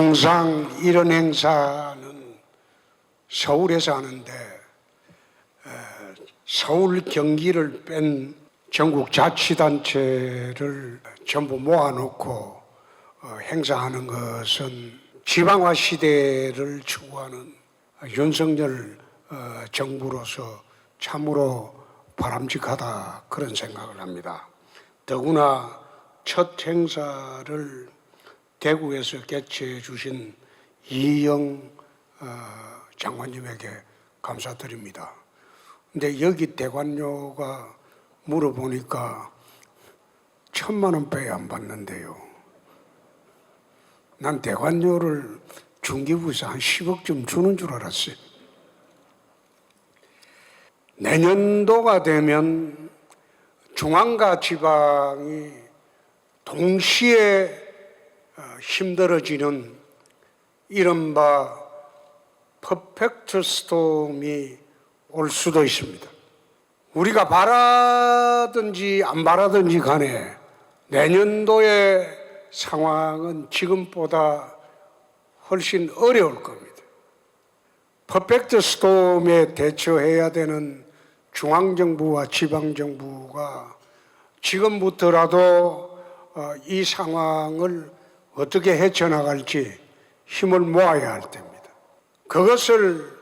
통상 이런 행사는 서울에서 하는데 에, 서울 경기를 뺀 전국 자치단체를 전부 모아놓고 어, 행사하는 것은 지방화 시대를 추구하는 윤석열 어, 정부로서 참으로 바람직하다 그런 생각을 합니다. 더구나 첫 행사를 대구에서 개최해 주신 이영 어, 장관님에게 감사드립니다. 근데 여기 대관료가 물어보니까 천만 원밖에 안 받는데요. 난 대관료를 중기부에서 한 10억쯤 주는 줄 알았어요. 내년도가 되면 중앙과 지방이 동시에 어, 힘들어지는 이른바 퍼펙트 스톰이 올 수도 있습니다. 우리가 바라든지 안 바라든지 간에 내년도의 상황은 지금보다 훨씬 어려울 겁니다. 퍼펙트 스톰에 대처해야 되는 중앙정부와 지방정부가 지금부터라도 어, 이 상황을 어떻게 헤쳐나갈지 힘을 모아야 할 때입니다. 그것을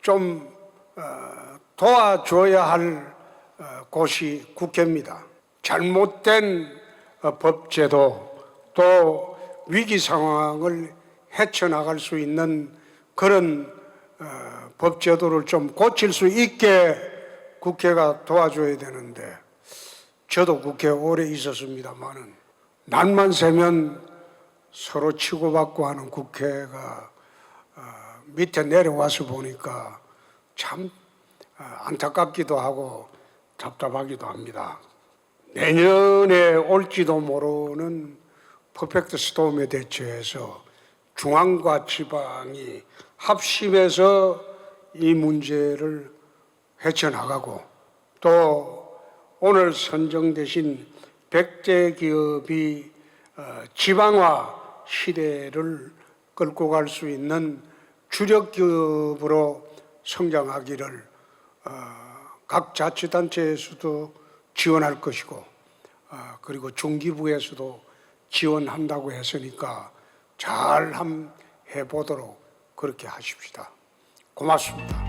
좀 어, 도와줘야 할 어, 곳이 국회입니다. 잘못된 어, 법제도 또 위기 상황을 헤쳐나갈 수 있는 그런 어, 법제도를 좀 고칠 수 있게 국회가 도와줘야 되는데 저도 국회 오래 있었습니다만은 날만 새면 서로 치고받고 하는 국회가 어, 밑에 내려와서 보니까 참 어, 안타깝기도 하고 답답하기도 합니다. 내년에 올지도 모르는 퍼펙트 스톰에 대처해서 중앙과 지방이 합심해서 이 문제를 헤쳐나가고 또 오늘 선정되신 백대 기업이 어, 지방화 시대를 끌고 갈 수 있는 주력 기업으로 성장하기를 어, 각 자치단체에서도 지원할 것이고 어, 그리고 중기부에서도 지원한다고 했으니까 잘함 해보도록 그렇게 하십시다. 고맙습니다.